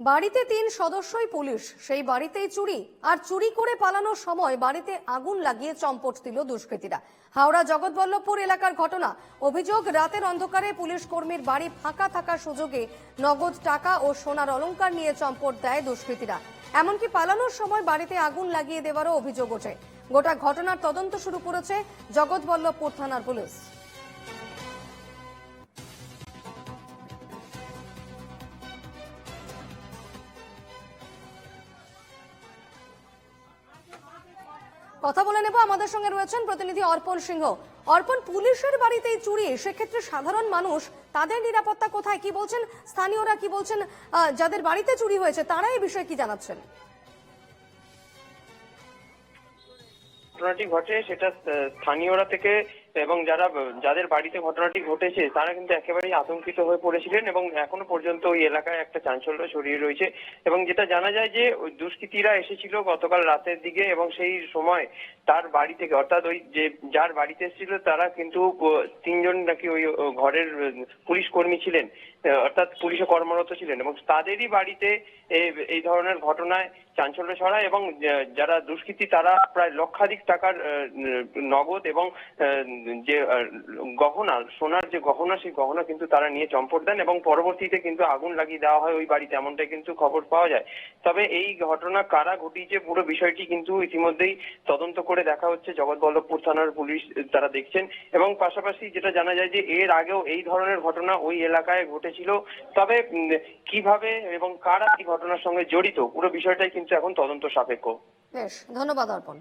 বাড়িতে তিন সদস্যই পুলিশ। সেই বাড়িতেই চুরি আর চুরি করে পালানোর সময় বাড়িতে আগুন লাগিয়ে চম্পট দিল দুষ্কৃতীরা। হাওড়া জগৎবল্লভপুর এলাকার ঘটনা। অভিযোগ, রাতের অন্ধকারে পুলিশ কর্মীর বাড়ি ফাঁকা থাকার সুযোগে নগদ টাকা ও সোনার অলংকার নিয়ে চম্পট দেয় দুষ্কৃতীরা। এমনকি পালানোর সময় বাড়িতে আগুন লাগিয়ে দেওয়ারও অভিযোগ ওঠে। গোটা ঘটনার তদন্ত শুরু করেছে জগৎবল্লভপুর থানার পুলিশ। কথা বলে নেব আমাদের সঙ্গে রয়েছেন প্রতিনিধি অর্পণ সিংহ। অর্পণ, পুলিশের বাড়িতেই চুরি, সেক্ষেত্রে সাধারণ মানুষ, তাদের নিরাপত্তা কোথায়? কি বলছেন? স্থানীয়রা কি বলছেন? যাদের বাড়িতে চুরি হয়েছে, তারা এই বিষয়ে কি জানাচ্ছেন? ঘটনাটি ঘটে সেটা স্থানীয়রা থেকে এবং যারা, যাদের বাড়িতে ঘটনাটি ঘটেছে, তারা কিন্তু একেবারেই আতঙ্কিত হয়ে পড়েছিলেন এবং এখনও পর্যন্ত ওই এলাকায় একটা চাঞ্চল্য ছড়িয়ে রয়েছে এবং যেটা জানা যায় যে, ওই দুষ্কৃতীরা এসেছিল গতকাল রাতের দিকে এবং সেই সময় তার বাড়ি থেকে, অর্থাৎ ওই যে, যার বাড়িতে এসেছিল, তারা কিন্তু তিনজন নাকি ওই ঘরের পুলিশ কর্মী ছিলেন অর্থাৎ পুলিশে কর্মরত ছিলেন এবং তাদেরই বাড়িতে এই- ধরনের ঘটনায় চাঞ্চল্য ছড়ায় এবং যারা দুষ্কৃতী, তারা প্রায় লক্ষাধিক টাকার নগদ এবং যে গহনা, সোনার যে গহনা, সেই গহনা কিন্তু তারা নিয়ে চম্পট দেন এবং পরবর্তীতে কিন্তু আগুন লাগিয়ে দেওয়া হয় ওই বাড়িতে, এমনটাই কিন্তু খবর পাওয়া যায়। তবে এই ঘটনা কারা ঘটিয়েছে পুরো বিষয়টি কিন্তু ইতিমধ্যেই তদন্ত করে দেখা হচ্ছে। জগৎবল্লভপুর থানার পুলিশ তারা দেখছেন এবং পাশাপাশি যেটা জানা যায় যে, এর আগেও এই ধরনের ঘটনা ওই এলাকায় ঘটেছিল। তবে কীভাবে এবং কারা এই ঘটনার সঙ্গে জড়িত, পুরো বিষয়টাই কিন্তু এখন তদন্ত সাপেক্ষ। বেশ, ধন্যবাদ অর্পণ।